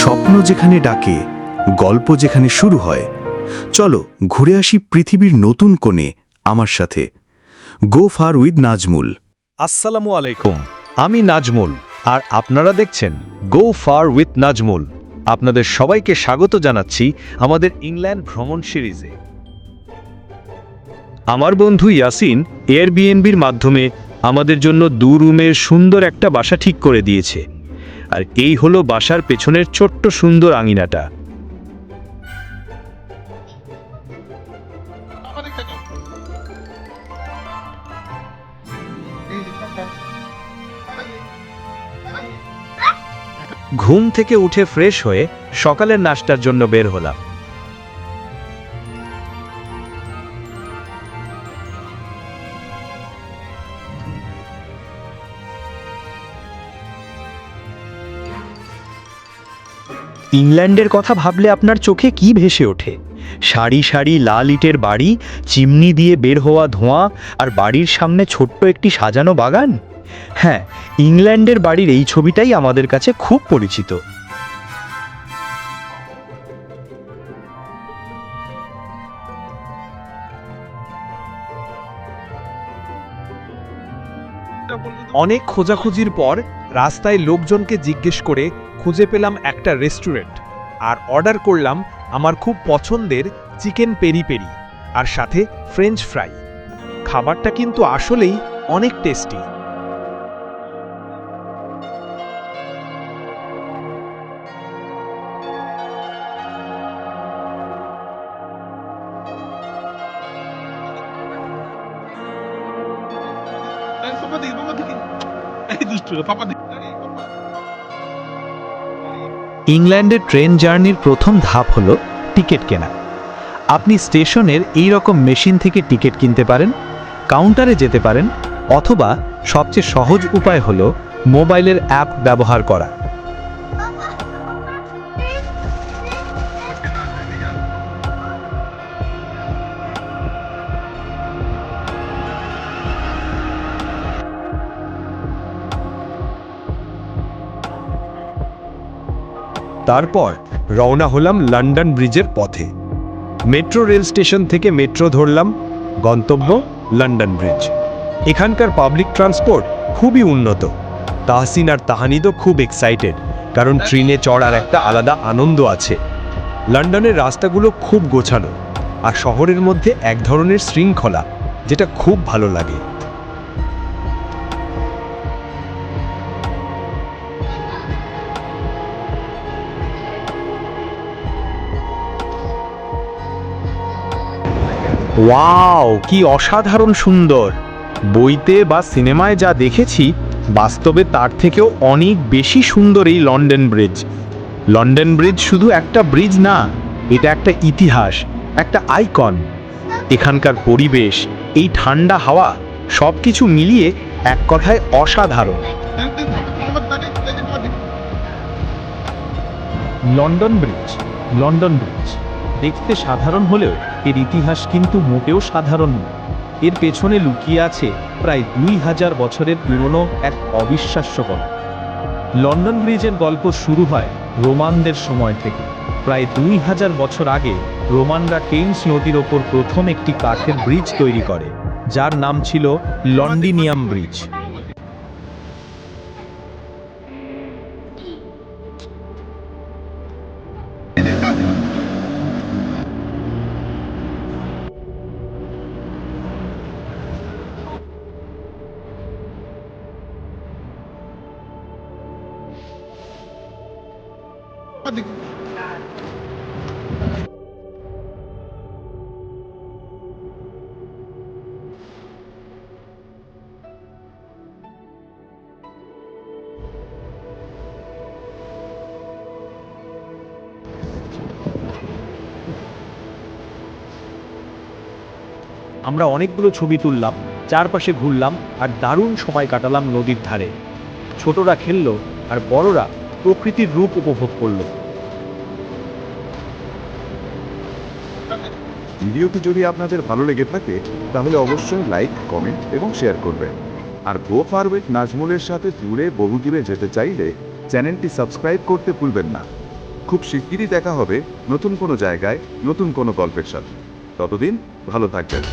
স্বপ্ন যেখানে ডাকে, গল্প যেখানে শুরু হয়। চলো ঘুরে আসি পৃথিবীর নতুন কোণে আমার সাথে। গো ফার উইথ নাজমুল আসসালামু আলাইকুম, আমি নাজমুল, আর আপনারা দেখছেন গো ফার উইথ নাজমুল আপনাদের সবাইকে স্বাগত জানাচ্ছি আমাদের ইংল্যান্ড ভ্রমণ সিরিজে। আমার বন্ধু ইয়াসিন এয়ারবিএনবির মাধ্যমে আমাদের জন্য দু রুমের সুন্দর একটা বাসা ঠিক করে দিয়েছে। আর এই হলো বাসার পেছনের ছোট্ট সুন্দর আঙিনাটা। ঘুম থেকে উঠে ফ্রেশ হয়ে সকালের নাস্তার জন্য বের হলাম। ইংল্যান্ডের কথা ভাবলে আপনার চোখে কি ভেসে ওঠে? সারি সারি লাল ইটের বাড়ি, চিমনি দিয়ে বের হওয়া ধোঁয়া আর বাড়ির সামনে ছোট্ট একটি সাজানো বাগান? হ্যাঁ ইংল্যান্ডের বাড়ির এই ছবিটাই আমাদের কাছে খুব পরিচিত। অনেক খোঁজাখুঁজির পর রাস্তায় লোকজনকে জিজ্ঞেস করে খুঁজে পেলাম একটা রেস্টুরেন্ট। আর অর্ডার করলাম আমার খুব পছন্দের চিকেন পেরি পেরি আর সাথে ফ্রেঞ্চ ফ্রাই। খাবারটা কিন্তু আসলেই অনেক টেস্টি। Papa tingin, papa ইংল্যান্ডের ট্রেন জার্নির প্রথম ধাপ হল টিকিট কেনা। আপনি স্টেশনের এই রকম মেশিন থেকে টিকিট কিনতে পারেন, কাউন্টারে যেতে পারেন, অথবা সবচেয়ে সহজ উপায় হল মোবাইলের অ্যাপ ব্যবহার করা। তারপর রওনা হলাম লন্ডন ব্রিজের পথে। মেট্রো রেল স্টেশন থেকে মেট্রো ধরলাম, গন্তব্য লন্ডন ব্রিজ। এখানকার পাবলিক ট্রান্সপোর্ট খুবই উন্নত। তাহসিন আর তাহানিদও খুব এক্সাইটেড কারণ ট্রেনে চড়ার একটা আলাদা আনন্দ আছে। লন্ডনের রাস্তাগুলো খুব গোছানো, আর শহরের মধ্যে এক ধরনের শৃঙ্খলা, যেটা খুব ভালো লাগে। ওয়াও, কি অসাধারণ সুন্দর। বইতে বা সিনেমায় যা দেখেছি, বাস্তবে তার থেকেও অনেক বেশি সুন্দর এই লন্ডন ব্রিজ। লন্ডন ব্রিজ শুধু একটা ব্রিজ না, এটা একটা ইতিহাস, একটা আইকন। এখানকার পরিবেশ, এই ঠান্ডা হাওয়া সব কিছু মিলিয়ে এক কথায় অসাধারণ। London bridge London bridge. দেখতে সাধারণ হলেও এর ইতিহাস কিন্তু মোটেও সাধারণ নয়। এর পেছনে লুকিয়ে আছে প্রায় দুই হাজার বছরের পুরনো এক অবিশ্বাস্য গল্প। লন্ডন ব্রিজের গল্প শুরু হয় রোমানদের সময় থেকে। প্রায় দুই হাজার বছর আগে রোমানরা টেমস নদীর ওপর প্রথম একটি কাঠের ব্রিজ তৈরি করে, যার নাম ছিল লন্ডিনিয়াম ব্রিজ। আমরা অনেকগুলো ছবি তুললাম, চারপাশে ঘুরলাম আর দারুণ সময় কাটালাম নদীর ধারে। ছোটরা খেললো আর বড়রা প্রকৃতির রূপ উপভোগ করল। ভিডিওটি যদি আপনাদের ভালো লেগে থাকে, তাহলে অবশ্যই লাইক, কমেন্ট এবং শেয়ার করবেন। আর গো ফার উইথ নাজমুলের সাথে জুড়ে বহুদূরে যেতে চাইলে চ্যানেলটি সাবস্ক্রাইব করতে ভুলবেন না। খুব শিগগিরই দেখা হবে নতুন কোনো জায়গায়, নতুন কোনো গল্পের সাথে। ততদিন ভালো থাকবেন।